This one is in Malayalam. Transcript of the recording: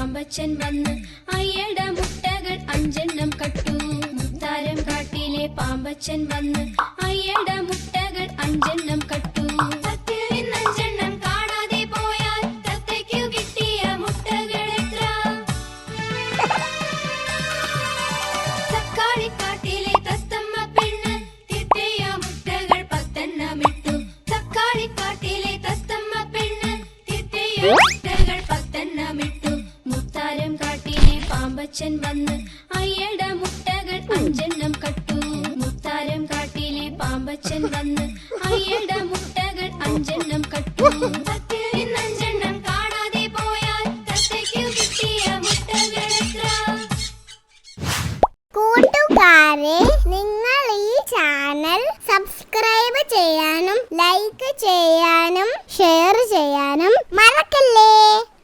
പാമ്പച്ചൻ വന്ന് അയ്യട മുട്ടകൾ അഞ്ചെണ്ണം കട്ടു. മുത്താരം കാട്ടിലെ പാമ്പച്ചൻ വന്ന് അയ്യട മുട്ടകൾ അഞ്ചെണ്ണം കട്ടു. WHAT പാമ്പച്ചൻ വന്ന് അയ്യട മുട്ടകൾ അഞ്ചെണ്ണം കട്ടു. മുത്താരം കാട്ടിലെ പാമ്പച്ചൻ വന്ന് അയ്യട മുട്ടകൾ അഞ്ചെണ്ണം കട്ടു. നിന്നഞ്ചെണ്ണം കാണാതെ പോയാൽ കിട്ടിയ മുട്ടകൾ കൂട്ടുകാരെ നിങ്ങൾ ഈ ചാനൽ സബ്സ്ക്രൈബ് ചെയ്യാനും ലൈക്ക് ചെയ്യാനും ഷെയർ